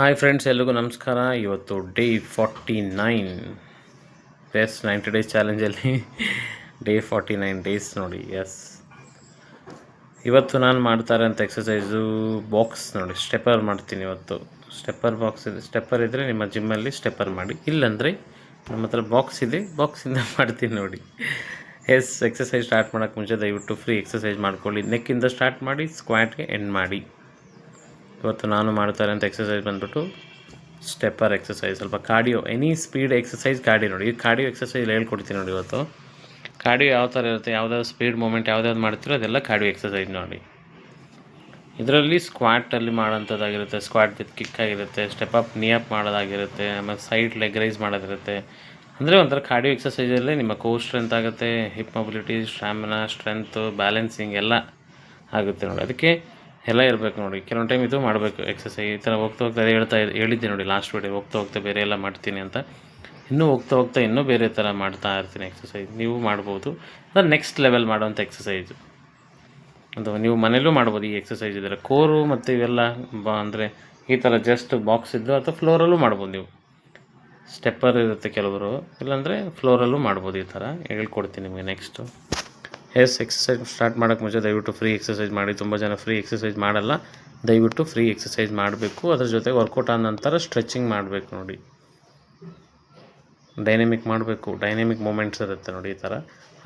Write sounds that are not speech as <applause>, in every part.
Hi friends, ಎಲ್ರಿಗೂ ನಮಸ್ಕಾರ. ಇವತ್ತು day forty nine. Yes ninety days ಚಾಲೆಂಜಲ್ಲಿ day forty nine days ನೋಡಿ ಎಸ್ ಇವತ್ತು ನಾನು ಮಾಡ್ತಾರೆ ಅಂತ ಎಕ್ಸಸೈಸು ಬಾಕ್ಸ್ ನೋಡಿ ಸ್ಟೆಪ್ಪರ್ ಮಾಡ್ತೀನಿ ಇವತ್ತು. ಸ್ಟೆಪ್ಪರ್ ಬಾಕ್ಸ್ ಇದೆ. ಸ್ಟೆಪ್ಪರ್ ಇದ್ದರೆ ನಿಮ್ಮ ಜಿಮ್ಮಲ್ಲಿ ಸ್ಟೆಪ್ಪರ್ ಮಾಡಿ. ಇಲ್ಲಾಂದರೆ ನಮ್ಮ ಹತ್ರ ಬಾಕ್ಸ್ ಇದೆ. ಬಾಕ್ಸಿಂದ <laughs> ಮಾಡ್ತೀನಿ ನೋಡಿ. ಎಸ್ ಎಕ್ಸಸೈಸ್ ಸ್ಟಾರ್ಟ್ ಮಾಡೋಕ್ಕೆ ಮುಂಚೆ ದಯವಿಟ್ಟು ಫ್ರೀ ಎಕ್ಸಸೈಸ್ ಮಾಡ್ಕೊಳ್ಳಿ. ನೆಕ್ಕಿಂದ ಸ್ಟಾರ್ಟ್ ಮಾಡಿ ಸ್ಕ್ವಾಟ್ಗೆ ಎಂಡ್ ಮಾಡಿ. ಇವತ್ತು ನಾನು ಮಾಡ್ತಾರೆ ಅಂತ ಎಕ್ಸಸೈಸ್ ಬಂದುಬಿಟ್ಟು ಸ್ಟೆಪ್ಪರ್ ಎಕ್ಸಸೈಸ್ ಸ್ವಲ್ಪ cardio any speed exercise cardio ನೋಡಿ. ಕಾರ್ಡಿಯೋ ಎಕ್ಸಸೈಸ್ ಹೇಳ್ಕೊಡ್ತೀನಿ ನೋಡಿ ಇವತ್ತು. ಕಾರ್ಡಿಯೋ ಯಾವ ಥರ ಇರುತ್ತೆ, ಯಾವುದಾದ್ರು ಸ್ಪೀಡ್ ಮೂಮೆಂಟ್ ಯಾವುದ್ಯಾವ್ದು ಮಾಡ್ತೀರೋ ಅದೆಲ್ಲ ಕಾರ್ಡಿಯೋ ಎಕ್ಸಸೈಸ್ ನೋಡಿ. ಇದರಲ್ಲಿ ಸ್ಕ್ವಾಟಲ್ಲಿ ಮಾಡೋಂಥದ್ದಾಗಿರುತ್ತೆ ಸ್ಕ್ವಾಟ್ ವಿತ್ ಕಿಕ್ ಆಗಿರುತ್ತೆ ಸ್ಟೆಪ್ ಅಪ್ ನೀ ಅಪ್ ಮಾಡೋದಾಗಿರುತ್ತೆ, ಆಮೇಲೆ ಸೈಡ್ ಲೆಗ್ ರೈಸ್ ಮಾಡೋದಿರುತ್ತೆ. ಅಂದರೆ ಒಂಥರ ಕಾರ್ಡಿಯೋ ಎಕ್ಸಸೈಸಲ್ಲೇ ನಿಮ್ಮ ಕೋ ಸ್ಟ್ರೆಂತ್ ಆಗುತ್ತೆ hip mobility stamina strength balancing ಎಲ್ಲ ಆಗುತ್ತೆ ನೋಡಿ. ಅದಕ್ಕೆ ಎಲ್ಲ ಇರಬೇಕು ನೋಡಿ. ಕೆಲವೊಂದು ಟೈಮ್ ಇದು ಮಾಡಬೇಕು ಎಕ್ಸಸೈಸ್ ಈ ಥರ ಹೋಗ್ತಾ ಹೋಗ್ತಾ ಅದೇ ಹೇಳ್ತಾ ಹೇಳಿದ್ದೆ ನೋಡಿ ಲಾಸ್ಟ್ ವೀಡಿಯೋ ಹೋಗ್ತಾ ಹೋಗ್ತಾ ಬೇರೆ ಎಲ್ಲ ಮಾಡ್ತೀನಿ ಅಂತ. ಇನ್ನೂ ಹೋಗ್ತಾ ಹೋಗ್ತಾ ಇನ್ನೂ ಬೇರೆ ಥರ ಮಾಡ್ತಾ ಇರ್ತೀನಿ ಎಕ್ಸಸೈಸ್ ನೀವು ಮಾಡ್ಬೋದು. ಅಂದರೆ ನೆಕ್ಸ್ಟ್ ಲೆವೆಲ್ ಮಾಡುವಂಥ ಎಕ್ಸಸೈಸು ಅದು ನೀವು ಮನೇಲೂ ಮಾಡ್ಬೋದು ಈ ಎಕ್ಸಸೈಸ್ ಇದ್ದರೆ ಕೋರು ಮತ್ತು ಇವೆಲ್ಲ ಬ ಅಂದರೆ ಈ ಥರ ಜಸ್ಟ್ ಬಾಕ್ಸ್ ಇದ್ದು ಅಥವಾ ಫ್ಲೋರಲ್ಲೂ ಮಾಡ್ಬೋದು ನೀವು. ಸ್ಟೆಪ್ಪರ್ ಇರುತ್ತೆ ಕೆಲವರು. ಇಲ್ಲಾಂದರೆ ಫ್ಲೋರಲ್ಲೂ ಮಾಡ್ಬೋದು ಈ ಥರ ಹೇಳ್ಕೊಡ್ತೀನಿ ನಿಮಗೆ ನೆಕ್ಸ್ಟು ಎಸ್ ಎಕ್ಸಸೈಸ್ ಸ್ಟಾರ್ಟ್ ಮಾಡೋಕ್ಕೆ ಮುಂಚೆ ದಯವಿಟ್ಟು ಫ್ರೀ ಎಕ್ಸಸೈಸ್ ಮಾಡಿ. ತುಂಬ ಜನ ಫ್ರೀ ಎಕ್ಸಸೈಸ್ ಮಾಡಲ್ಲ. ದಯವಿಟ್ಟು ಫ್ರೀ ಎಕ್ಸಸೈಸ್ ಮಾಡಬೇಕು. ಅದ್ರ ಜೊತೆಗೆ ವರ್ಕೌಟ್ ಆದ ನಂತರ ಸ್ಟ್ರೆಚಿಂಗ್ ಮಾಡಬೇಕು ನೋಡಿ. ಡೈನಮಿಕ್ ಮಾಡಬೇಕು. ಡೈನಮಿಕ್ ಮೂಮೆಂಟ್ಸ್ ಇರುತ್ತೆ ನೋಡಿ ಈ ಥರ.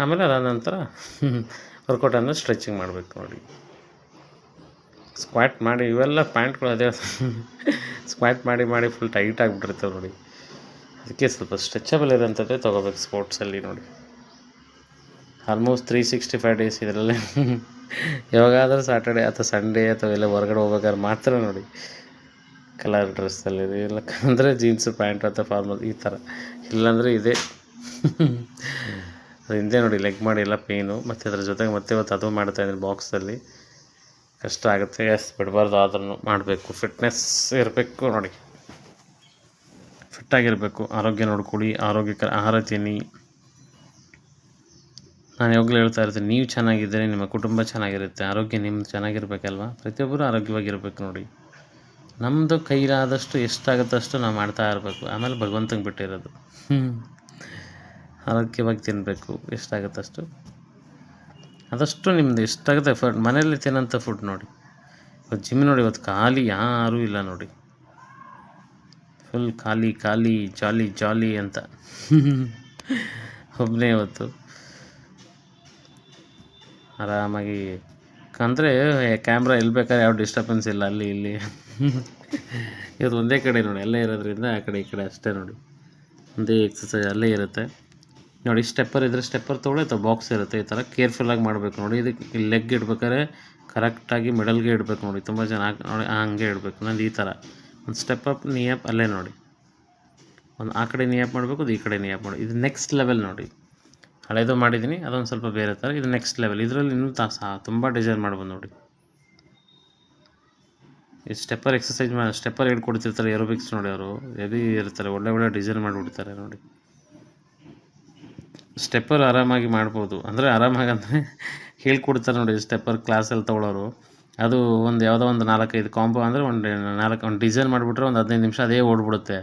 ಆಮೇಲೆ ಅದಾದ ನಂತರ <laughs> ವರ್ಕೌಟ್ ಅಂದರೆ ಸ್ಟ್ರೆಚಿಂಗ್ ಮಾಡಬೇಕು ನೋಡಿ. ಸ್ಕ್ವಾಟ್ ಮಾಡಿ ಇವೆಲ್ಲ ಪ್ಯಾಂಟ್ಗಳು ಅದೇ. <laughs> ಸ್ಕ್ವಾಟ್ ಮಾಡಿ ಮಾಡಿ ಫುಲ್ ಟೈಟ್ ಆಗಿಬಿಟ್ಟಿರ್ತವೆ ನೋಡಿ. ಅದಕ್ಕೆ ಸ್ವಲ್ಪ ಸ್ಟ್ರೆಚಬಲ್ ಇರೋಂಥದ್ದೇ ತೊಗೋಬೇಕು ಸ್ಪೋರ್ಟ್ಸಲ್ಲಿ ನೋಡಿ. Almost three sixty five days ಇದರಲ್ಲಿ. ಯಾವಾಗಾದರೂ ಸಾಟರ್ಡೆ ಅಥವಾ ಸಂಡೇ ಅಥವಾ ಎಲ್ಲ ಹೊರಗಡೆ ಹೋಗ್ಬೇಕಾದ್ರೆ ಮಾತ್ರ ನೋಡಿ. ಕಲರ್ ಡ್ರೆಸ್ಸಲ್ಲಿ ಇಲ್ಲ ಅಂದರೆ ಜೀನ್ಸು ಪ್ಯಾಂಟ್ ಅಥವಾ ಫಾರ್ಮಲ್ ಈ ಥರ ಇಲ್ಲಾಂದರೆ ಇದೆ. ಅದು ಹಿಂದೆ ನೋಡಿ ಲೆಗ್ ಮಾಡಿ ಎಲ್ಲ ಪೇನು ಮತ್ತು ಅದ್ರ ಜೊತೆಗೆ ಮತ್ತೆ ಇವತ್ತು ಅದು ಮಾಡ್ತಾ ಇದ್ದೀನಿ ಬಾಕ್ಸಲ್ಲಿ ಕಷ್ಟ ಆಗುತ್ತೆ. ಎಸ್ ಬಿಡಬಾರ್ದು ಆದ್ರೂ ಮಾಡಬೇಕು. ಫಿಟ್ನೆಸ್ ಇರಬೇಕು ನೋಡಿ. ಫಿಟ್ಟಾಗಿರಬೇಕು ಆರೋಗ್ಯ ನೋಡ್ಕೊಳ್ಳಿ. ಆರೋಗ್ಯಕರ ಆಹಾರ ತಿನ್ನಿ. ನಾನು ಯಾವಾಗಲೂ ಹೇಳ್ತಾ ಇರ್ತೀನಿ, ನೀವು ಚೆನ್ನಾಗಿದ್ದರೆ, ನಿಮ್ಮ ಕುಟುಂಬ ಚೆನ್ನಾಗಿರುತ್ತೆ, ಆರೋಗ್ಯ ನಿಮ್ಮದು ಚೆನ್ನಾಗಿರ್ಬೇಕಲ್ವ? ಪ್ರತಿಯೊಬ್ಬರೂ ಆರೋಗ್ಯವಾಗಿರ್ಬೇಕು ನೋಡಿ. ನಮ್ಮದು ಕೈಲಾದಷ್ಟು ಎಷ್ಟಾಗುತ್ತೋ ಅಷ್ಟು ನಾವು ಮಾಡ್ತಾ ಇರಬೇಕು. ಆಮೇಲೆ ಭಗವಂತಂಗೆ ಬಿಟ್ಟಿರೋದು. ಆರೋಗ್ಯವಾಗಿ ತಿನ್ನಬೇಕು ಎಷ್ಟಾಗುತ್ತಷ್ಟು? ಆದಷ್ಟು ನಿಮ್ಮದು ಎಷ್ಟಾಗುತ್ತೆ ಫುಡ್ ಮನೆಯಲ್ಲಿ ತಿನ್ನೋಂಥ ಫುಡ್ ನೋಡಿ. ಇವತ್ತು ಜಿಮ್ ನೋಡಿ, ಇವತ್ತು ಖಾಲಿ ಯಾರೂ ಇಲ್ಲ ನೋಡಿ. ಫುಲ್ ಖಾಲಿ ಖಾಲಿ ಜಾಲಿ ಜಾಲಿ ಅಂತ. <laughs> ಒಬ್ಬನೇ ಇವತ್ತು. ಆರಾಮಾಗಿ ಅಂದರೆ ಕ್ಯಾಮ್ರಾ ಎಲ್ಲಿ ಬೇಕಾದ್ರೆ ಯಾವ ಡಿಸ್ಟರ್ಬೆನ್ಸ್ ಇಲ್ಲ, ಅಲ್ಲಿ, ಇಲ್ಲಿ. ಇದು ಒಂದೇ ಕಡೆ ನೋಡಿ, ಅಲ್ಲೇ ಇರೋದ್ರಿಂದ ಆ ಕಡೆ ಈ ಕಡೆ ಅಷ್ಟೇ ನೋಡಿ. ಒಂದೇ ಎಕ್ಸಸೈಸ್ ಅಲ್ಲೇ ಇರುತ್ತೆ. ನೋಡಿ ಸ್ಟೆಪ್ಪರ್ ಇದ್ದರೆ ಸ್ಟೆಪ್ಪರ್ ತೊಗೊಳ್ಳಿ, ಅಥವಾ ಬಾಕ್ಸ್ ಇರುತ್ತೆ, ಈ ಥರ ಕೇರ್ಫುಲ್ಲಾಗಿ ಮಾಡಬೇಕು ನೋಡಿ. ಇದಕ್ಕೆ ಲೆಗ್ ಇಡ್ಬೇಕಾದ್ರೆ ಕರೆಕ್ಟಾಗಿ ಮಿಡಲ್ಗೆ ಇಡಬೇಕು ನೋಡಿ. ತುಂಬ ಜನ ನೋಡಿ ಹಂಗೆ ಇಡಬೇಕು, ನಂದು ಈ ಥರ. ಒಂದು ಸ್ಟೆಪ್ ಅಪ್ ನೀ ಅಪ್ ಅಲ್ಲೇ ನೋಡಿ. ಒಂದು ಆ ಕಡೆ ನೀ ಅಪ್ ಮಾಡಬೇಕು, ಅದು ಈ ಕಡೆ ನೀ ಅಪ್ ಮಾಡಿ. ಇದು ನೆಕ್ಸ್ಟ್ ಲೆವೆಲ್ ನೋಡಿ. ಹಳೇದು ಮಾಡಿದ್ದೀನಿ, ಅದೊಂದು ಸ್ವಲ್ಪ ಬೇರೆ ಥರ ಇದು ನೆಕ್ಸ್ಟ್ ಲೆವೆಲ್ ಇದರಲ್ಲಿ ಇನ್ನೂ ತಾ ಸಹ ತುಂಬ ಡಿಸೈನ್ ಮಾಡ್ಬೋದು ನೋಡಿ. ಈ ಸ್ಟೆಪ್ಪರ್ ಎಕ್ಸಸೈಸ್ ಮಾಡಿ ಸ್ಟೆಪ್ಪರ್ ಹೇಳ್ಕೊಡ್ತಿರ್ತಾರೆ ಏರೋಬಿಕ್ಸ್ ನೋಡಿ ಅವರು. ಹೆವಿ ಇರ್ತಾರೆ, ಒಳ್ಳೆ ಒಳ್ಳೆ ಡಿಸೈನ್ ಮಾಡಿಬಿಡ್ತಾರೆ ನೋಡಿ. ಸ್ಟೆಪ್ಪರ್ ಆರಾಮಾಗಿ ಮಾಡ್ಬೋದು. ಅಂದರೆ ಆರಾಮಾಗಿ ಅಂದರೆ <laughs> ಹೇಳ್ಕೊಡ್ತಾರೆ ನೋಡಿ ಸ್ಟೆಪ್ಪರ್ ಕ್ಲಾಸಲ್ಲಿ ತೊಗೊಳೋರು. ಅದು ಒಂದು ಯಾವುದೋ ಒಂದು ನಾಲ್ಕೈದು ಕಾಂಬೋ ಅಂದರೆ ಒಂದು ನಾಲ್ಕು ಒಂದು ಡಿಸೈನ್ ಮಾಡಿಬಿಟ್ರೆ ಒಂದು ಹದಿನೈದು ನಿಮಿಷ ಅದೇ ಓಡ್ಬಿಡುತ್ತೆ.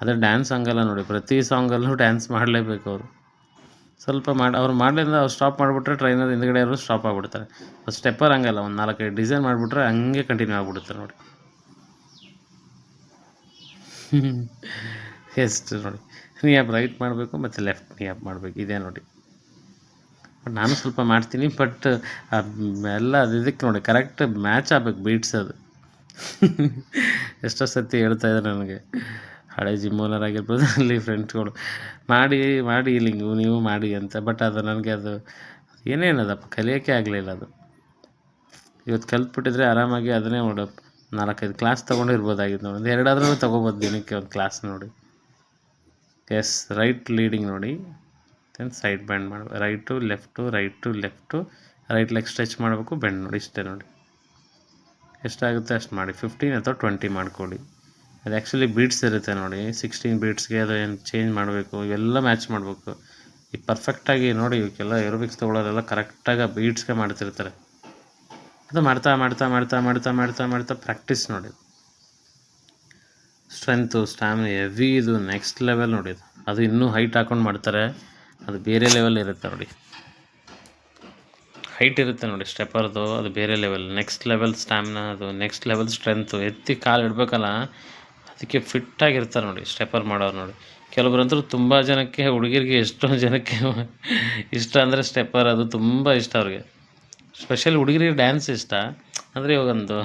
ಅದೇ ಡ್ಯಾನ್ಸ್ ಹಂಗಲ್ಲ ನೋಡಿ, ಪ್ರತಿ ಸಾಂಗಲ್ಲೂ ಡ್ಯಾನ್ಸ್ ಮಾಡಲೇಬೇಕು ಅವರು. ಸ್ವಲ್ಪ ಮಾಡಿ, ಅವ್ರು ಮಾಡಲಿಲ್ಲ ಅವ್ರು ಸ್ಟಾಪ್ ಮಾಡಿಬಿಟ್ರೆ ಟ್ರೈನರ್ ಹಿಂದ್ಗಡೆ ಅವರು ಸ್ಟಾಪ್ ಆಗಿಬಿಡ್ತಾರೆ. ಸ್ಟೆಪ್ಪರ್ ಹಂಗಲ್ಲ, ಒಂದು ನಾಲ್ಕೈದು ಡಿಸೈನ್ ಮಾಡಿಬಿಟ್ರೆ ಹಂಗೆ ಕಂಟಿನ್ಯೂ ಆಗಿಬಿಡುತ್ತೆ ನೋಡಿ. <laughs> ಎಷ್ಟು ನೋಡಿ. ನೀ ಆ್ಯಪ್ ರೈಟ್ ಮಾಡಬೇಕು ಮತ್ತು ಲೆಫ್ಟ್ ನೀ ಆ್ಯಪ್ ಮಾಡಬೇಕು, ಇದೇ ನೋಡಿ. ಬಟ್ ನಾನು ಸ್ವಲ್ಪ ಮಾಡ್ತೀನಿ ಬಟ್ ಎಲ್ಲ ಅದು ಇದಕ್ಕೆ ನೋಡಿ ಕರೆಕ್ಟ್ ಮ್ಯಾಚ್ ಆಗ್ಬೇಕು ಬೀಟ್ಸ್ ಅದು. <laughs> ಎಷ್ಟೋ ಸತಿ ಹೇಳ್ತಾ ಇದ್ದಾರೆ ನನಗೆ. ಹಳೆ ಜಿಮ್ ಓನರ್ ಆಗಿರ್ಬೋದು, <laughs> ಅಲ್ಲಿ ಫ್ರೆಂಡ್ಸ್ಗಳು ಮಾಡಿ ಮಾಡಿ ಇಲ್ಲಿ ನೀವು ನೀವು ಮಾಡಿ ಅಂತ. ಬಟ್ ಅದು ನನಗೆ ಅದು ಏನೇನದಪ್ಪ ಕಲಿಯೋಕ್ಕೆ ಆಗಲಿಲ್ಲ ಅದು. ಇವತ್ತು ಕಲ್ತ್ಬಿಟ್ಟಿದ್ರೆ ಆರಾಮಾಗಿ ಅದನ್ನೇ ನೋಡು. ನಾಲ್ಕೈದು ಕ್ಲಾಸ್ ತೊಗೊಂಡಿರ್ಬೋದಾಗಿತ್ತು ನೋಡಿ. ಒಂದು ಎರಡಾದ್ರೂ ತೊಗೋಬೋದು ದಿನಕ್ಕೆ ಒಂದು ಕ್ಲಾಸ್ ನೋಡಿ. ಎಸ್ ರೈಟ್ ಲೀಡಿಂಗ್ ನೋಡಿ. ದೆನ್ ಸೈಡ್ ಬ್ಯಾಂಡ್ ಮಾಡಬೇಕು right left right left right leg stretch ಮಾಡಬೇಕು ಬೆಂಡ್ ನೋಡಿ, ಇಷ್ಟೇ ನೋಡಿ. ಎಷ್ಟಾಗುತ್ತೆ ಅಷ್ಟು ಮಾಡಿ. ಫಿಫ್ಟೀನ್ ಅಥವಾ ಟ್ವೆಂಟಿ ಮಾಡ್ಕೊಳ್ಳಿ. ಅದು ಆ್ಯಕ್ಚುಲಿ ಬೀಟ್ಸ್ ಇರುತ್ತೆ ನೋಡಿ. ಸಿಕ್ಸ್ಟೀನ್ ಬೀಟ್ಸ್ಗೆ ಅದು ಏನು ಚೇಂಜ್ ಮಾಡಬೇಕು, ಇವೆಲ್ಲ ಮ್ಯಾಚ್ ಮಾಡಬೇಕು. ಈ ಪರ್ಫೆಕ್ಟಾಗಿ ನೋಡಿ ಇವಕ್ಕೆಲ್ಲ ಏರೋಬಿಕ್ಸ್ ತೊಗೊಳೋರೆಲ್ಲ ಕರೆಕ್ಟಾಗಿ ಬೀಟ್ಸ್ಗೆ ಮಾಡ್ತಿರ್ತಾರೆ. ಅದು ಮಾಡ್ತಾ ಮಾಡ್ತಾ ಮಾಡ್ತಾ ಮಾಡ್ತಾ ಮಾಡ್ತಾ ಮಾಡ್ತಾ ಪ್ರಾಕ್ಟೀಸ್ ನೋಡಿ. ಸ್ಟ್ರೆಂತು ಸ್ಟ್ಯಾಮಿನ ಹೆವಿ ಇದು ನೆಕ್ಸ್ಟ್ ಲೆವೆಲ್ ನೋಡಿ ಅದು ಇನ್ನೂ ಹೈಟ್ ಹಾಕೊಂಡು ಮಾಡ್ತಾರೆ. ಅದು ಬೇರೆ ಲೆವೆಲ್ ಇರುತ್ತೆ ನೋಡಿ. ಹೈಟ್ ಇರುತ್ತೆ ನೋಡಿ ಸ್ಟೆಪ್ಪರ್ದು ಅದು ಬೇರೆ ಲೆವೆಲ್ ನೆಕ್ಸ್ಟ್ ಲೆವೆಲ್ ಸ್ಟ್ಯಾಮಿನ ಅದು ನೆಕ್ಸ್ಟ್ ಲೆವೆಲ್ ಸ್ಟ್ರೆಂತು ಎತ್ತಿ ಕಾಲು ಇಡಬೇಕಲ್ಲ ಅದಕ್ಕೆ ಫಿಟ್ಟಾಗಿರ್ತಾರೆ ನೋಡಿ ಸ್ಟೆಪ್ಪರ್ ಮಾಡೋರು ನೋಡಿ. ಕೆಲವೊಬ್ರಂತೂ ತುಂಬ ಜನಕ್ಕೆ, ಹುಡುಗಿರಿಗೆ ಎಷ್ಟೊಂದು ಜನಕ್ಕೆ ಇಷ್ಟ ಅಂದರೆ ಸ್ಟೆಪ್ಪರ್ ಅದು ತುಂಬ ಇಷ್ಟ ಅವ್ರಿಗೆ. ಸ್ಪೆಷಲ್ ಹುಡುಗರಿಗೆ ಡ್ಯಾನ್ಸ್ ಇಷ್ಟ. ಅಂದರೆ ಇವಾಗೊಂದು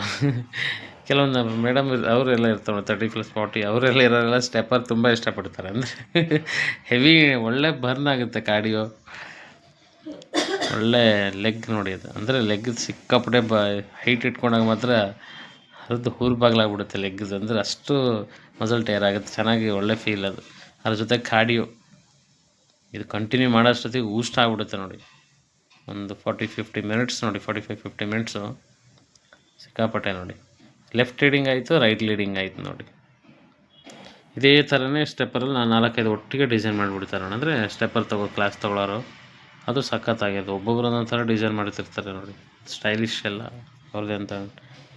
ಕೆಲವೊಂದು ಮೇಡಮ್ ಅವರೆಲ್ಲ ಇರ್ತಾರೆ ತರ್ಟಿ ಪ್ಲಸ್ ಫಾರ್ಟಿ ಅವರೆಲ್ಲ ಇರೋರೆಲ್ಲ ಸ್ಟೆಪ್ಪರ್ ತುಂಬ ಇಷ್ಟಪಡ್ತಾರೆ. ಅಂದರೆ ಹೆವಿ ಒಳ್ಳೆ ಬರ್ನ್ ಆಗುತ್ತೆ ಕಾರ್ಡಿಯೋ ಒಳ್ಳೆ ಲೆಗ್ ನೋಡಿ ಅದು. ಅಂದರೆ ಲೆಗ್ ಸಿಕ್ಕಾಪಟ್ಟೆ ಬ ಹೈಟ್ ಇಟ್ಕೊಂಡಾಗ ಮಾತ್ರ ಹರಿದು ಹೂರು ಬಾಗ್ಲಾಗ್ಬಿಡುತ್ತೆ ಲೆಗ್ಸ್ ಅಂದರೆ ಅಷ್ಟು ಮಸಲ್ ಟೈರ್ ಆಗುತ್ತೆ. ಚೆನ್ನಾಗಿ ಒಳ್ಳೆ ಫೀಲ್ ಅದು. ಅದ್ರ ಜೊತೆ ಕಾರ್ಡಿಯೋ ಇದು ಕಂಟಿನ್ಯೂ ಮಾಡೋಷ್ಟೊತ್ತಿಗೆ ಊಷ್ಟ ಆಗ್ಬಿಡುತ್ತೆ ನೋಡಿ. ಒಂದು ಫಾರ್ಟಿ ಫಿಫ್ಟಿ ಮಿನಿಟ್ಸ್ ನೋಡಿ. ಫಾರ್ಟಿ ಫೈವ್ ಫಿಫ್ಟಿ ಮಿನಿಟ್ಸು ಸಿಕ್ಕಾಪಟ್ಟೆ ನೋಡಿ. ಲೆಫ್ಟ್ ಲೀಡಿಂಗ್ ಆಯಿತು ರೈಟ್ ಲೀಡಿಂಗ್ ಆಯಿತು ನೋಡಿ. ಇದೇ ಥರನೇ ಸ್ಟೆಪ್ಪರಲ್ಲಿ ನಾನು ನಾಲ್ಕೈದು ಒಟ್ಟಿಗೆ ಡಿಸೈನ್ ಮಾಡಿಬಿಡ್ತಾರೆ ಅಂದರೆ ಸ್ಟೆಪ್ಪರ್ ತಗೋ ಕ್ಲಾಸ್ ತೊಗೊಳೋರು. ಅದು ಸಖತ್ತಾಗಿದೆ ಒಬ್ಬೊಬ್ರು ಒಂದೊಂದು ಥರ ಡಿಸೈನ್ ಮಾಡ್ತಿರ್ತಾರೆ ನೋಡಿ. ಸ್ಟೈಲಿಶ್ ಎಲ್ಲ. ಅವ್ರದ್ದೇ ಅಂತ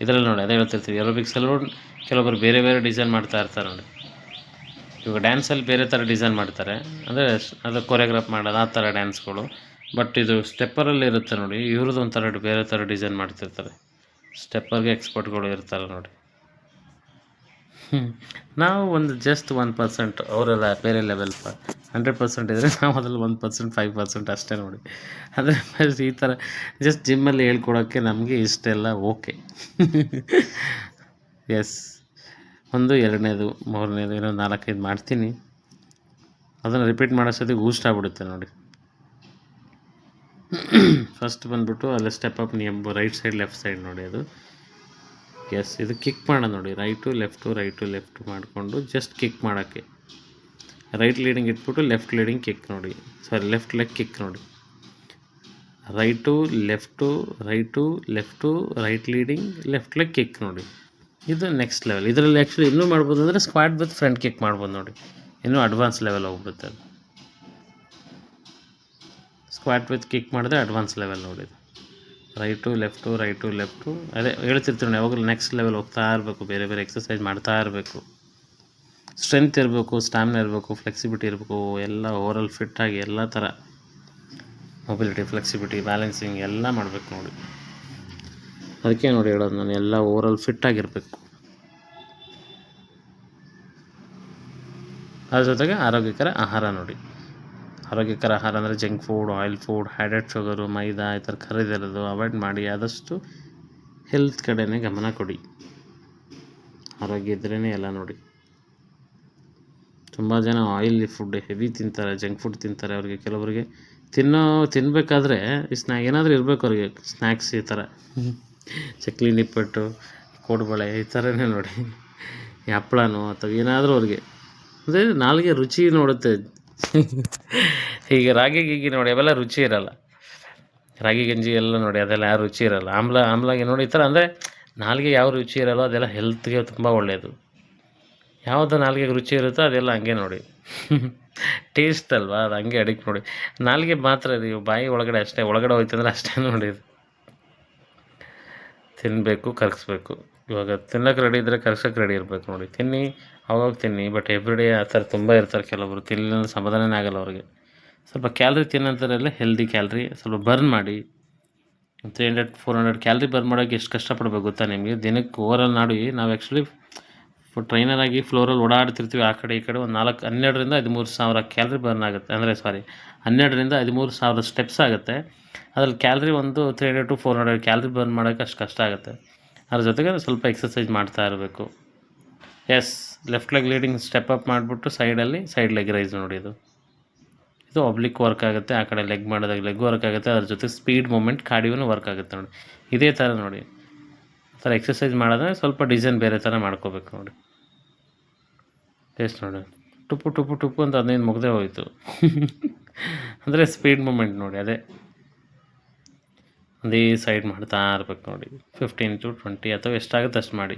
ಇದರಲ್ಲಿ ನೋಡಿ, ಅದೇ ಹೇಳ್ತಿರ್ತೀವಿ. ಎರೋಬಿಕ್ಸಲ್ಲೂ ಕೆಲವೊಬ್ಬರು ಬೇರೆ ಬೇರೆ ಡಿಸೈನ್ ಮಾಡ್ತಾ ಇರ್ತಾರೆ ನೋಡಿ. ಇವಾಗ ಡ್ಯಾನ್ಸಲ್ಲಿ ಬೇರೆ ಥರ ಡಿಸೈನ್ ಮಾಡ್ತಾರೆ. ಅಂದರೆ ಅದು ಕೊರಿಯೋಗ್ರಾಫ್ ಮಾಡೋದು, ಆ ಥರ ಡ್ಯಾನ್ಸ್ಗಳು ಬಟ್ ಇದು ಸ್ಟೆಪ್ಪರಲ್ಲಿ ಇರುತ್ತೆ ನೋಡಿ, ಇವ್ರದ್ದು ಒಂಥರ ಬೇರೆ ಥರ ಡಿಸೈನ್ ಮಾಡ್ತಿರ್ತಾರೆ. ಸ್ಟೆಪ್ಪರ್ಗೆ ಎಕ್ಸ್ಪರ್ಟ್ಗಳು ಇರ್ತಾರೆ ನೋಡಿ. ನಾವು ಒಂದು ಜಸ್ಟ್ ಒನ್ ಪರ್ಸೆಂಟ್ ಅವರೆಲ್ಲ ಬೇರೆ ಲೆವೆಲ್ ಹಂಡ್ರೆಡ್ ಪರ್ಸೆಂಟ್ ಇದ್ದರೆ ನಾವು ಅದ್ರಲ್ಲಿ ಒಂದು ಪರ್ಸೆಂಟ್ ಫೈವ್ ಪರ್ಸೆಂಟ್ ಅಷ್ಟೇ ನೋಡಿ. ಅಂದರೆ ಈ ಥರ ಜಸ್ಟ್ ಜಿಮ್ಮಲ್ಲಿ ಹೇಳ್ಕೊಡೋಕ್ಕೆ ನಮಗೆ ಇಷ್ಟೆಲ್ಲ ಓಕೆ ಎಸ್ ಒಂದು, ಎರಡನೇದು, ಮೂರನೇದು ಏನೋ ನಾಲ್ಕೈದು ಮಾಡ್ತೀನಿ. ಅದನ್ನು ರಿಪೀಟ್ ಮಾಡೋಷ್ಟೊತ್ತಿಗೆ ಊಸ್ಟ್ ಆಗ್ಬಿಡುತ್ತೆ ನೋಡಿ. ಫಸ್ಟ್ ಬಂದ್ಬಿಟ್ಟು ಅಲ್ಲೇ ಸ್ಟೆಪ್ ಅಪ್ ನೀವು ರೈಟ್ ಸೈಡ್ ಲೆಫ್ಟ್ ಸೈಡ್ ನೋಡಿ ಅದು. ಎಸ್ ಇದು ಕಿಕ್ ಮಾಡೋದು ನೋಡಿ. ರೈಟು ಲೆಫ್ಟು ರೈಟು ಲೆಫ್ಟು ಮಾಡಿಕೊಂಡು ಜಸ್ಟ್ ಕಿಕ್ ಮಾಡೋಕ್ಕೆ. ರೈಟ್ ಲೀಡಿಂಗ್ ಇಟ್ಬಿಟ್ಟು ಲೆಫ್ಟ್ ಲೀಡಿಂಗ್ ಕಿಕ್ ನೋಡಿ. ಸಾರಿ ಲೆಫ್ಟ್ ಲೆಗ್ ಕಿಕ್ ನೋಡಿ. Right left right left right leading left leg kick ನೋಡಿ. ಇದು ನೆಕ್ಸ್ಟ್ ಲೆವೆಲ್ ಇದರಲ್ಲಿ ಆ್ಯಕ್ಚುಲಿ ಇನ್ನೂ ಮಾಡ್ಬೋದು ಅಂದರೆ ಸ್ಕ್ವಾಡ್ ವಿತ್ ಫ್ರಂಟ್ ಕಿಕ್ ಮಾಡ್ಬೋದು ನೋಡಿ. ಇನ್ನೂ ಅಡ್ವಾನ್ಸ್ ಲೆವೆಲ್ ಹೋಗ್ಬಿಡುತ್ತೆ ಸ್ಕ್ವಾಟ್ ವಿತ್ ಕಿಕ್ ಮಾಡಿದ್ರೆ ಅಡ್ವಾನ್ಸ್ ಲೆವೆಲ್ ನೋಡಿದ್ದು. Right, left right, left. ಅದೇ ಹೇಳ್ತಿರ್ತೀವಿ ನಾವು ಯಾವಾಗಲೂ ನೆಕ್ಸ್ಟ್ ಲೆವೆಲ್ ಹೋಗ್ತಾ ಇರಬೇಕು, ಬೇರೆ ಬೇರೆ ಎಕ್ಸಸೈಸ್ ಮಾಡ್ತಾ ಇರಬೇಕು. ಸ್ಟ್ರೆಂತ್ ಇರಬೇಕು ಸ್ಟ್ಯಾಮಿನ ಇರಬೇಕು ಫ್ಲೆಕ್ಸಿಬಿಲಿಟಿ ಇರಬೇಕು, ಎಲ್ಲ ಓವರಾಲ್ ಫಿಟ್ಟಾಗಿ ಎಲ್ಲ ಥರ ಮೊಬಿಲಿಟಿ ಫ್ಲೆಕ್ಸಿಬಿಲಿಟಿ ಬ್ಯಾಲೆನ್ಸಿಂಗ್ ಎಲ್ಲ ಮಾಡಬೇಕು ನೋಡಿ. ಅದಕ್ಕೆ ನೋಡಿ ಹೇಳೋದು ನಾನು, ಎಲ್ಲ ಓವರಾಲ್ ಫಿಟ್ಟಾಗಿರಬೇಕು ಅದ್ರ ಜೊತೆಗೆ ಆರೋಗ್ಯಕರ ಆಹಾರ ನೋಡಿ. ಆರೋಗ್ಯಕರ ಆಹಾರ ಅಂದರೆ junk food, oil food hydrate sugar, ಮೈದಾ ಈ ಥರ ಕರಿದಿರೋದು ಅವಾಯ್ಡ್ ಮಾಡಿ. ಆದಷ್ಟು ಹೆಲ್ತ್ ಕಡೆನೇ ಗಮನ ಕೊಡಿ. ಆರೋಗ್ಯ ಇದ್ರೇ ಎಲ್ಲ ನೋಡಿ. ತುಂಬ ಜನ ಆಯಿಲಿ ಫುಡ್, ಹೆವಿ ತಿಂತಾರೆ, ಜಂಕ್ ಫುಡ್ ತಿಂತಾರೆ ಅವ್ರಿಗೆ. ಕೆಲವರಿಗೆ ತಿನ್ನೋ ತಿನ್ನಬೇಕಾದ್ರೆ ಸ್ನ್ಯಾ ಏನಾದರೂ ಇರಬೇಕು ಅವ್ರಿಗೆ. ಸ್ನ್ಯಾಕ್ಸ್ ಈ ಥರ. ಚಕ್ಲಿ ನಿಪ್ಪಟ್ಟು, ಕೋಡುಬಳೆ ಈ ಥರನೇ ನೋಡಿ. ಈ ಹಪ್ಳನೋ ಅಥವಾ ಏನಾದರೂ ಅವ್ರಿಗೆ. ಅಂದರೆ ನಾಲ್ಗೆ ರುಚಿ ನೋಡುತ್ತೆ. ಈಗ ರಾಗಿ ಗೀಗಿ ನೋಡಿ, ಅವೆಲ್ಲ ರುಚಿ ಇರಲ್ಲ. ರಾಗಿ ಗಂಜಿ ಎಲ್ಲ ನೋಡಿ, ಅದೆಲ್ಲ ಯಾವ ರುಚಿ ಇರಲ್ಲ. ಆಮ್ಲ, ಆಮ್ಲಾಗಿ ನೋಡಿ, ಈ ಥರ ಅಂದರೆ ನಾಲ್ಗೆ ಯಾವ ರುಚಿ ಇರಲ್ಲ ಅದೆಲ್ಲ ಹೆಲ್ತ್ಗೆ ತುಂಬ ಒಳ್ಳೆಯದು ಯಾವುದು ನಾಲ್ಗೆ ರುಚಿ ಇರುತ್ತೋ ಅದೆಲ್ಲ ಹಂಗೆ ನೋಡಿ. ಟೇಸ್ಟ್ ಅಲ್ವಾ, ಅದು ಹಂಗೆ ಅಡಿಕ್ಟ್ ನೋಡಿ. ನಾಲ್ಗೆ ಮಾತ್ರ ನೀವು ಬಾಯಿ ಒಳಗಡೆ ಅಷ್ಟೇ, ಒಳಗಡೆ ಹೋಯ್ತಂದ್ರೆ ಅಷ್ಟೇ ನೋಡಿ ತಿನ್ನಬೇಕು ಕರ್ಗಿಸ್ಬೇಕು ಇವಾಗ ತಿನ್ನೋಕೆ ರೆಡಿ ಇದ್ದರೆ ಕರ್ಸೋಕೆ ರೆಡಿ ಇರಬೇಕು ನೋಡಿ. ತಿನ್ನಿ ಅವಾಗ ತಿನ್ನಿ ಬಟ್ ಎವ್ರಿಡೇ ಆ ಥರ ತುಂಬ ಇರ್ತಾರೆ ಕೆಲವರು. ತಿನ್ನಲಿಲ್ಲ ಸಮಾಧಾನನೇ ಆಗಲ್ಲ ಅವ್ರಿಗೆ. ಸ್ವಲ್ಪ ಕ್ಯಾಲ್ರಿ ತಿನ್ನೋಂಥದ್ರೆಲ್ಲ ಹೆಲ್ದಿ ಕ್ಯಾಲ್ರಿ ಸ್ವಲ್ಪ ಬರ್ನ್ ಮಾಡಿ. Three hundred four hundred calorie burn ಮಾಡೋಕ್ಕೆ ಎಷ್ಟು ಕಷ್ಟಪಡಬೇಕು ಗೊತ್ತಾ ನಿಮಗೆ? ದಿನಕ್ಕೆ ಓವರಾಲ್ ನಾಡಿ ನಾವು ಆ್ಯಕ್ಚುಲಿ ಟ್ರೈನರ್ ಆಗಿ ಫ್ಲೋರಲ್ಲಿ ಓಡಾಡ್ತಿರ್ತೀವಿ ಆ ಕಡೆ ಈ ಕಡೆ. ಒಂದು ನಾಲ್ಕು, ಹನ್ನೆರಡರಿಂದ ಹದಿಮೂರು ಸಾವಿರ ಕ್ಯಾಲ್ರಿ ಬರ್ನ್ ಆಗುತ್ತೆ. ಅಂದರೆ ಸಾರಿ ಹನ್ನೆರಡರಿಂದ ಹದಿಮೂರು ಸಾವಿರ ಸ್ಟೆಪ್ಸ್ ಆಗುತ್ತೆ. ಅದ್ರಲ್ಲಿ ಕ್ಯಾಲ್ರಿ ಒಂದು three hundred to four hundred calorie burn ಮಾಡೋಕ್ಕೆ ಅಷ್ಟು ಕಷ್ಟ ಆಗುತ್ತೆ. ಅದ್ರ ಜೊತೆಗೆ ಸ್ವಲ್ಪ ಎಕ್ಸಸೈಸ್ ಮಾಡ್ತಾ ಇರಬೇಕು. Yes left leg leading step up ಮಾಡಿಬಿಟ್ಟು ಸೈಡಲ್ಲಿ ಸೈಡ್ ಲೆಗ್ ರೈಸ್ ನೋಡಿ ಇದು. ಇದು ಒಬ್ಲಿಕ್ ವರ್ಕ್ ಆಗುತ್ತೆ, ಆ ಕಡೆ ಲೆಗ್ ಮಾಡಿದಾಗ ಲೆಗ್ ವರ್ಕ್ ಆಗುತ್ತೆ, ಅದ್ರ ಜೊತೆ ಸ್ಪೀಡ್ ಮೂಮೆಂಟ್ ಕಾಡಿಯೂ ವರ್ಕ್ ಆಗುತ್ತೆ ನೋಡಿ. ಇದೇ ಥರ ನೋಡಿ. ಆ ಥರ ಎಕ್ಸಸೈಸ್ ಮಾಡಿದ್ರೆ ಸ್ವಲ್ಪ ಡಿಸೈನ್ ಬೇರೆ ಥರ ಮಾಡ್ಕೋಬೇಕು ನೋಡಿ. ಟೇಸ್ಟ್ ನೋಡಿ. ಟುಪ್ಪು ಟುಪ್ಪು ಟುಪ್ಪು ಅಂತ ಅದನ್ನೇನು ಮುಗ್ದೇ ಹೋಯಿತು. ಅಂದರೆ ಸ್ಪೀಡ್ ಮೂಮೆಂಟ್ ನೋಡಿ, ಅದೇ. ಒಂದೇ ಸೈಡ್ ಮಾಡ್ತಾ ಇರ್ಬೇಕು ನೋಡಿ. ಫಿಫ್ಟೀನ್ ಟು ಟ್ವೆಂಟಿ ಅಥವಾ ಎಷ್ಟಾಗುತ್ತೆ ಅಷ್ಟು ಮಾಡಿ.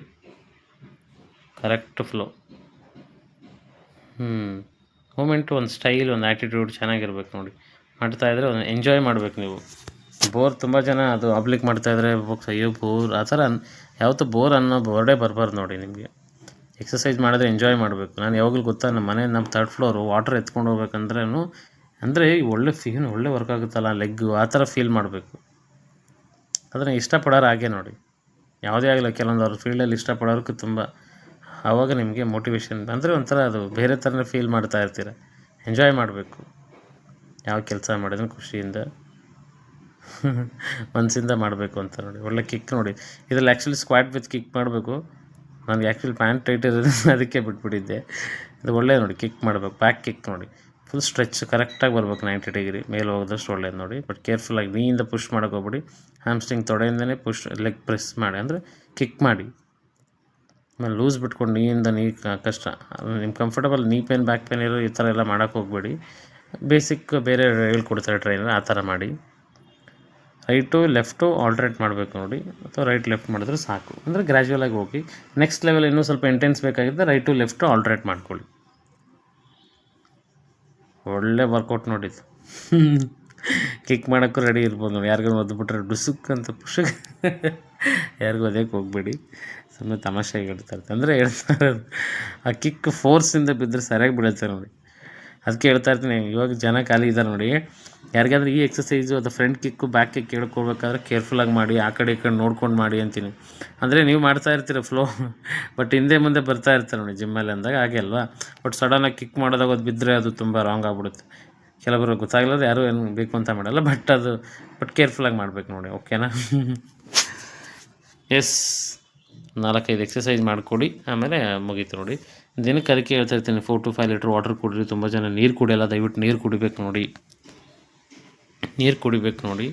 ಕರೆಕ್ಟ್ ಫ್ಲೋ ಹ್ಞೂ ಮೂಮೆಂಟು ಒಂದು ಸ್ಟೈಲ್ ಒಂದು ಆ್ಯಟಿಟ್ಯೂಡ್ ಚೆನ್ನಾಗಿರ್ಬೇಕು ನೋಡಿ. ಮಾಡ್ತಾ ಇದ್ರೆ ಒಂದು ಎಂಜಾಯ್ ಮಾಡಬೇಕು ನೀವು. ಬೋರ್ ತುಂಬ ಜನ ಅದು ಅಬ್ಲಿಕ್ ಮಾಡ್ತಾಯಿದ್ರೆ ಅಯ್ಯೋ ಬೋರ್ ಆ ಥರ ಯಾವತ್ತು ಬೋರ್ ಅನ್ನೋ ಬೋರ್ಡೇ ಬರಬಾರ್ದು ನೋಡಿ ನಿಮಗೆ. ಎಕ್ಸಸೈಸ್ ಮಾಡಿದ್ರೆ ಎಂಜಾಯ್ ಮಾಡಬೇಕು. ನಾನು ಯಾವಾಗಲೂ ಗೊತ್ತಾ ನಮ್ಮ ಮನೆ ನಮ್ಮ ಥರ್ಡ್ ಫ್ಲೋರು ವಾಟರ್ ಎತ್ಕೊಂಡು ಹೋಗ್ಬೇಕಂದ್ರೂ ಅಂದರೆ ಒಳ್ಳೆ ಫೀಲ್ ಒಳ್ಳೆ ವರ್ಕ್ ಆಗುತ್ತಲ್ಲ ಲೆಗ್ಗು ಆ ಥರ ಫೀಲ್ ಮಾಡಬೇಕು. ಅದನ್ನು ಇಷ್ಟಪಡೋರು ಹಾಗೆ ನೋಡಿ. ಯಾವುದೇ ಆಗಲಿ, ಕೆಲವೊಂದು ಅವ್ರ ಫೀಲ್ಡಲ್ಲಿ ಇಷ್ಟಪಡೋರ್ಗೂ ತುಂಬ ಆವಾಗ ನಿಮಗೆ ಮೋಟಿವೇಶನ್ ಅಂದರೆ ಒಂಥರ ಅದು ಬೇರೆ ಥರನೇ ಫೀಲ್ ಮಾಡ್ತಾ ಇರ್ತೀರ. ಎಂಜಾಯ್ ಮಾಡಬೇಕು. ಯಾವ ಕೆಲಸ ಮಾಡಿದ್ರು ಖುಷಿಯಿಂದ. <laughs> ಮನಸ್ಸಿಂದ ಮಾಡಬೇಕು ಅಂತ ನೋಡಿ. ಒಳ್ಳೆ ಕಿಕ್ ನೋಡಿ. ಇದರಲ್ಲಿ ಆ್ಯಕ್ಚುಲಿ ಸ್ಕ್ವಾಟ್ ವಿತ್ ಕಿಕ್ ಮಾಡಬೇಕು. ನನಗೆ ಆ್ಯಕ್ಚುಲಿ ಪ್ಯಾಂಟ್ ಟೈಟ್ ಇರೋದ್ರಿಂದ <laughs> ಅದಕ್ಕೆ ಬಿಟ್ಬಿಟ್ಟಿದ್ದೆ. ಇದು ಒಳ್ಳೆ ನೋಡಿ ಕಿಕ್ ಮಾಡಬೇಕು. ಬ್ಯಾಕ್ ಕಿಕ್ ನೋಡಿ. ಫುಲ್ ಸ್ಟ್ರೆಚ್ ಕರೆಕ್ಟಾಗಿ ಬರ್ಬೇಕು ನೈಂಟಿ ಡಿಗ್ರಿ ಮೇಲೆ ಹೋಗೋದಷ್ಟು ಒಳ್ಳೇದು ನೋಡಿ. ಬಟ್ ಕೇರ್ಫುಲ್ಲಾಗಿ ನೀಯಿಂದ ಪುಷ್ ಮಾಡೋಕೆ ಹೋಗ್ಬಿಡಿ. ಹ್ಯಾಮ್ಸ್ಟಿಂಗ್ ತೊಡೆಯಿಂದನೇ ಪುಷ್ ಲೆಗ್ ಪ್ರೆಸ್ ಮಾಡಿ. ಅಂದರೆ ಕಿಕ್ ಮಾಡಿ. ಆಮೇಲೆ ಲೂಸ್ ಬಿಟ್ಕೊಂಡು ನೀಯಿಂದ ನೀ ಕಷ್ಟ. ನಿಮ್ಮ ಕಂಫರ್ಟಬಲ್ ನೀ ಪೇನ್ ಬ್ಯಾಕ್ ಪೇನ್ ಇರೋ ಈ ಥರ ಎಲ್ಲ ಮಾಡೋಕೆ ಹೋಗಬೇಡಿ. ಬೇಸಿಕ್ ಬೇರೆ ಹೇಳ್ಕೊಡ್ತಾರೆ ಟ್ರೈನರ್ ಆ ಥರ ಮಾಡಿ. ರೈಟು ಲೆಫ್ಟು ಆಲ್ಟ್ರೇಟ್ ಮಾಡಬೇಕು ನೋಡಿ. ಅಥವಾ ರೈಟ್ ಲೆಫ್ಟ್ ಮಾಡಿದ್ರೆ ಸಾಕು. ಅಂದರೆ ಗ್ರ್ಯಾಜುವಲ್ ಆಗಿ ಹೋಗಿ. ನೆಕ್ಸ್ಟ್ ಲೆವೆಲ್ ಇನ್ನೂ ಸ್ವಲ್ಪ ಇಂಟೆನ್ಸ್ ಬೇಕಾಗಿದ್ದರೆ ರೈಟು ಲೆಫ್ಟು ಆಲ್ಟ್ರೇಟ್ ಮಾಡ್ಕೊಳ್ಳಿ. ಒಳ್ಳೆ ವರ್ಕೌಟ್ ನೋಡಿದ್ದು ಕಿಕ್ ಮಾಡೋಕ್ಕೂ ರೆಡಿ ಇರ್ಬೋದು ನೋಡಿ. ಯಾರಿಗೂ ಒದ್ಬಿಟ್ರೆ ಡುಸುಕ್ ಅಂತ ಪುಷಕ್. <laughs> ಯಾರಿಗೂ ಅದಕ್ಕೆ ಹೋಗ್ಬೇಡಿ. ಸುಮ್ಮನೆ ತಮಾಷೆಗೆ ಹೇಳ್ತಾ ಇರ್ತಾರೆ ಅಂದರೆ ಹೇಳ್ತಾರೆ ಆ ಕಿಕ್ ಫೋರ್ಸಿಂದ ಬಿದ್ದರೆ ಸರಿಯಾಗಿ ಬಿಡುತ್ತೆ ನೋಡಿ. ಅದಕ್ಕೆ ಹೇಳ್ತಾ ಇರ್ತೀನಿ, ಇವಾಗ ಜನ ಖಾಲಿ ಇದ್ದಾರೆ ನೋಡಿ. ಯಾರಿಗಾದ್ರೂ ಈ ಎಕ್ಸಸೈಸು ಅಥವಾ ಫ್ರಂಟ್ ಕಿಕ್ಕು ಬ್ಯಾಕ್ ಕಿಕ್ ಹೇಳ್ಕೊಡ್ಬೇಕಾದ್ರೆ ಕೇರ್ಫುಲ್ಲಾಗಿ ಮಾಡಿ, ಆ ಕಡೆ ಈ ಕಡೆ ನೋಡ್ಕೊಂಡು ಮಾಡಿ ಅಂತೀನಿ. ಅಂದರೆ ನೀವು ಮಾಡ್ತಾ ಇರ್ತೀರ ಫ್ಲೋ ಬಟ್ ಹಿಂದೆ ಮುಂದೆ ಬರ್ತಾ ಇರ್ತಾರೆ ನೋಡಿ ಜಿಮ್ಮಲ್ಲಿ ಅಂದಾಗ, ಹಾಗೆ ಅಲ್ವಾ? ಬಟ್ ಸಡನ್ನಾಗಿ ಕಿಕ್ ಮಾಡೋದಾಗ ಅದು ಬಿದ್ದರೆ ಅದು ತುಂಬ ರಾಂಗ್ ಆಗ್ಬಿಡುತ್ತೆ. ಕೆಲವರು ಗೊತ್ತಾಗಲ್ಲದೆ ಯಾರೂ ಏನು ಬೇಕು ಅಂತ ಮಾಡಲ್ಲ ಬಟ್ ಅದು ಬಟ್ ಕೇರ್ಫುಲ್ಲಾಗಿ ಮಾಡ್ಬೇಕು ನೋಡಿ ಓಕೆನಾ ಎಸ್ <laughs> ನಾಲ್ಕೈದು ಎಕ್ಸಸೈಸ್ ಮಾಡಿಕೊಡಿ, ಆಮೇಲೆ ಮುಗೀತು ನೋಡಿ. ದಿನಕ್ಕೆ ಅದಕ್ಕೆ ಹೇಳ್ತಾ ಇರ್ತೀನಿ four to five litre water ಕುಡಿರಿ, ತುಂಬ ಜನ ನೀರು ಕುಡಿಯಲ್ಲ, ದಯವಿಟ್ಟು ನೀರು ಕುಡಿಬೇಕು ನೋಡಿ. ನೀರು ಕುಡಿಬೇಕು ನೋಡಿ.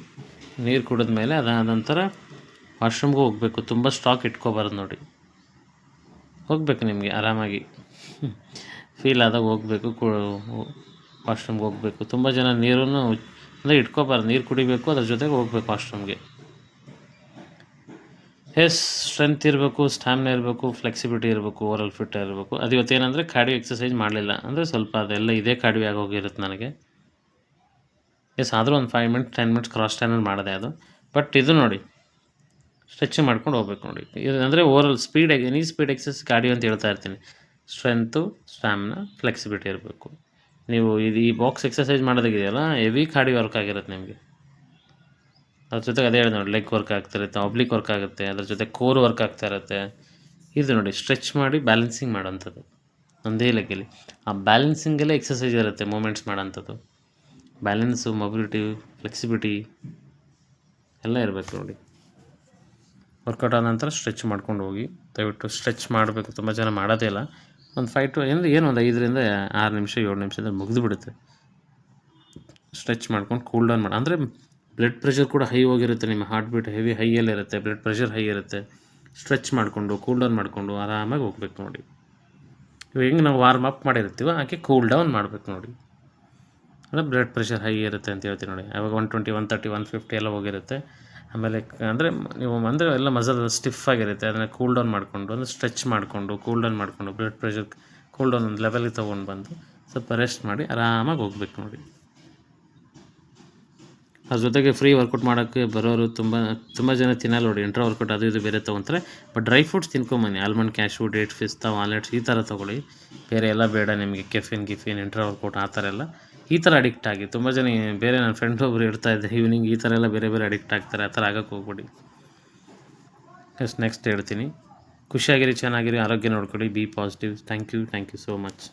ನೀರು ಕುಡಿದ ಮೇಲೆ ಅದಾದ ನಂತರ ವಾಶ್ರೂಮ್ಗೂ ಹೋಗಬೇಕು, ತುಂಬ ಸ್ಟಾಕ್ ಇಟ್ಕೋಬಾರ್ದು ನೋಡಿ. ಹೋಗಬೇಕು ನಿಮಗೆ, ಆರಾಮಾಗಿ. ಫೀಲ್ ಆದಾಗ ಹೋಗಬೇಕು ವಾಶ್ರೂಮ್ಗೆ ಹೋಗಬೇಕು. ತುಂಬ ಜನ ನೀರನ್ನು, ಅಂದರೆ ಇಟ್ಕೋಬಾರ್ದು, ನೀರು ಕುಡಿಬೇಕು, ಅದ್ರ ಜೊತೆಗೆ ಹೋಗ್ಬೇಕು ವಾಶ್ರೂಮ್ಗೆ ಎಸ್ ಸ್ಟ್ರೆಂತ್ ಇರಬೇಕು ಸ್ಟ್ಯಾಮಿನಾ ಇರಬೇಕು ಫ್ಲೆಕ್ಸಿಬಿಲಿಟಿ ಇರಬೇಕು ಓವರಲ್ ಫಿಟ್ ಇರಬೇಕು. ಅದು ಇವತ್ತೇನಂದರೆ ಕಾರ್ಡಿಯೋ ಎಕ್ಸಸೈಸ್ ಮಾಡಲಿಲ್ಲ. ಅಂದರೆ ಸ್ವಲ್ಪ ಅದೆಲ್ಲ ಇದೇ ಕಾರ್ಡಿಯೋ ಆಗೋಗಿರುತ್ತೆ ನನಗೆ. ಎಸ್ ಆದರೂ ಒಂದು five minutes ten minutes cross trainer ಮಾಡಿದೆ ಅದು. ಬಟ್ ಇದು ನೋಡಿ ಸ್ಟ್ರೆಚ್ ಮಾಡ್ಕೊಂಡು ಹೋಗ್ಬೇಕು ನೋಡಿ. ಇದು ಅಂದರೆ overall speed any speed excess cardio ಅಂತ ಹೇಳ್ತಾ ಇರ್ತೀನಿ. ಸ್ಟ್ರೆಂತು ಸ್ಟ್ಯಾಮಿನಾ ಫ್ಲೆಕ್ಸಿಬಿಲಿಟಿ ಇರಬೇಕು. ನೀವು ಇದು ಈ ಬಾಕ್ಸ್ ಎಕ್ಸಸೈಸ್ ಮಾಡೋದಾಗಿದೆಯಲ್ಲ ಹೆವಿ ಕಾರ್ಡಿಯೋ ವರ್ಕ್ ಆಗಿರುತ್ತೆ ನಿಮಗೆ. ಅದ್ರ ಜೊತೆಗೆ ಅದೇ ಹೇಳಿದೆ ನೋಡಿ ಲೆಗ್ ವರ್ಕ್ ಆಗ್ತಿರುತ್ತೆ ಆಬ್ಲಿಕ್ ವರ್ಕ್ ಆಗುತ್ತೆ, ಅದ್ರ ಜೊತೆ ಕೋರ್ ವರ್ಕ್ ಆಗ್ತಾ ಇರುತ್ತೆ. ಇದು ನೋಡಿ ಸ್ಟ್ರೆಚ್ ಮಾಡಿ ಬ್ಯಾಲೆನ್ಸಿಂಗ್ ಮಾಡೋಂಥದ್ದು ಒಂದೇ ಲೆಗ್ಗಲ್ಲಿ ಆ ಬ್ಯಾಲೆನ್ಸಿಂಗಲ್ಲೇ ಎಕ್ಸಸೈಸ್ ಇರುತ್ತೆ ಮೂಮೆಂಟ್ಸ್ ಮಾಡೋಂಥದ್ದು ಬ್ಯಾಲೆನ್ಸು ಮೊಬಿಲಿಟಿ ಫ್ಲೆಕ್ಸಿಬಿಲಿಟಿ ಎಲ್ಲ ಇರಬೇಕು ನೋಡಿ. ವರ್ಕೌಟ್ ಆದ ನಂತರ ಸ್ಟ್ರೆಚ್ ಮಾಡ್ಕೊಂಡು ಹೋಗಿ, ದಯವಿಟ್ಟು ಸ್ಟ್ರೆಚ್ ಮಾಡಬೇಕು. ತುಂಬ ಜನ ಮಾಡೋದೇ ಇಲ್ಲ. ಒಂದು ಫೈವ್ ಟು ಏನು ಏನು ಒಂದು ಐದರಿಂದ ಆರು ನಿಮಿಷ, ಏಳು ನಿಮಿಷದಲ್ಲಿ ಮುಗಿದು ಬಿಡುತ್ತೆ. ಸ್ಟ್ರೆಚ್ ಮಾಡ್ಕೊಂಡು ಕೂಲ್ ಡೌನ್ ಮಾಡಿ, ಅಂದರೆ ಬ್ಲಡ್ ಪ್ರೆಷರ್ ಕೂಡ ಹೈ ಹೋಗಿರುತ್ತೆ, ನಿಮ್ಮ ಹಾರ್ಟ್ ಬೀಟ್ ಹೆವಿ ಹೈಯಲ್ಲಿ ಇರುತ್ತೆ ಬ್ಲಡ್ ಪ್ರೆಷರ್ ಹೈ ಇರುತ್ತೆ. ಸ್ಟ್ರೆಚ್ ಮಾಡಿಕೊಂಡು ಕೂಲ್ ಡೌನ್ ಮಾಡಿಕೊಂಡು ಆರಾಮಾಗಿ ಹೋಗ್ಬೇಕು ನೋಡಿ. ಇವಾಗ ಹೆಂಗೆ ನಾವು ವಾರ್ಮ್ ಅಪ್ ಮಾಡಿರ್ತೀವೋ ಹಾಗೆ ಕೂಲ್ ಡೌನ್ ಮಾಡಬೇಕು ನೋಡಿ. ಅಂದರೆ ಬ್ಲಡ್ ಪ್ರೆಷರ್ ಹೈ ಇರುತ್ತೆ ಅಂತ ಹೇಳ್ತೀನಿ ನೋಡಿ. ಅವಾಗ one twenty one thirty one fifty ಎಲ್ಲ ಹೋಗಿರುತ್ತೆ. ಆಮೇಲೆ ಅಂದರೆ ನೀವು ಅಂದರೆ ಎಲ್ಲ ಮಸಲ್ ಸ್ಟಿಫ್ ಆಗಿರುತ್ತೆ. ಅದನ್ನು ಕೂಲ್ ಡೌನ್ ಮಾಡಿಕೊಂಡು, ಅಂದರೆ ಸ್ಟ್ರೆಚ್ ಮಾಡಿಕೊಂಡು ಕೂಲ್ ಡೌನ್ ಮಾಡಿಕೊಂಡು ಬ್ಲಡ್ ಪ್ರೆಷರ್ ಕೂಲ್ ಡೌನ್ ಒಂದು ಲೆವೆಲಿಗೆ ತೊಗೊಂಡು ಬಂದು ಸ್ವಲ್ಪ ರೆಸ್ಟ್ ಮಾಡಿ ಆರಾಮಾಗಿ ಹೋಗ್ಬೇಕು ನೋಡಿ. ಅದ್ರ ಜೊತೆಗೆ ಫ್ರೀ ವರ್ಕೌಟ್ ಮಾಡೋಕ್ಕೆ ಬರೋರು ತುಂಬ ತುಂಬ ಜನ ತಿನ್ನಲ್ಲ ನೋಡಿ. ಇಂಟ್ರಾ ವರ್ಕೌಟ್ ಅದು ಇದು ಬೇರೆ ತೊಗೊತಾರೆ. ಬಟ್ ಡ್ರೈ ಫ್ರೂಟ್ಸ್ ತಿನ್ಕೊಂಬನ್ನಿ. ಆಲ್ಮಂಡ್ ಕ್ಯಾಶು ಡೇಟ್ ಪಿಸ್ತಾ ವಾಲ್ನಟ್ಸ್ ಈ ಥರ ತೊಗೊಳ್ಳಿ. ಬೇರೆ ಎಲ್ಲ ಬೇಡ ನಿಮಗೆ. ಕೆಫಿನ್ ಗಿಫಿನ್ ಇಂಟ್ರಾ ವರ್ಕೌಟ್ ಆ ಥರ ಎಲ್ಲ. ಈ ಥರ ಅಡಿಕ್ಟ್ ಆಗಿ, ತುಂಬ ಜನ ಬೇರೆ ನನ್ನ ಫ್ರೆಂಡ್ ಒಬ್ಬರು ಇಡ್ತಾ ಇದ್ದೆ ಈವ್ನಿಂಗ್ ಈ ಥರ ಎಲ್ಲ ಬೇರೆ ಬೇರೆ ಅಡಿಕ್ಟ್ ಆಗ್ತಾರೆ, ಆ ಥರ ಆಗಕ್ಕೆ ಹೋಗ್ಬಿಡಿ. ಎಸ್ ನೆಕ್ಸ್ಟ್ ಹೇಳ್ತೀನಿ. ಖುಷಿಯಾಗಿರಿ, ಚೆನ್ನಾಗಿರಿ, ಆರೋಗ್ಯ ನೋಡ್ಕೊಳ್ಳಿ be positive thank you thank you so much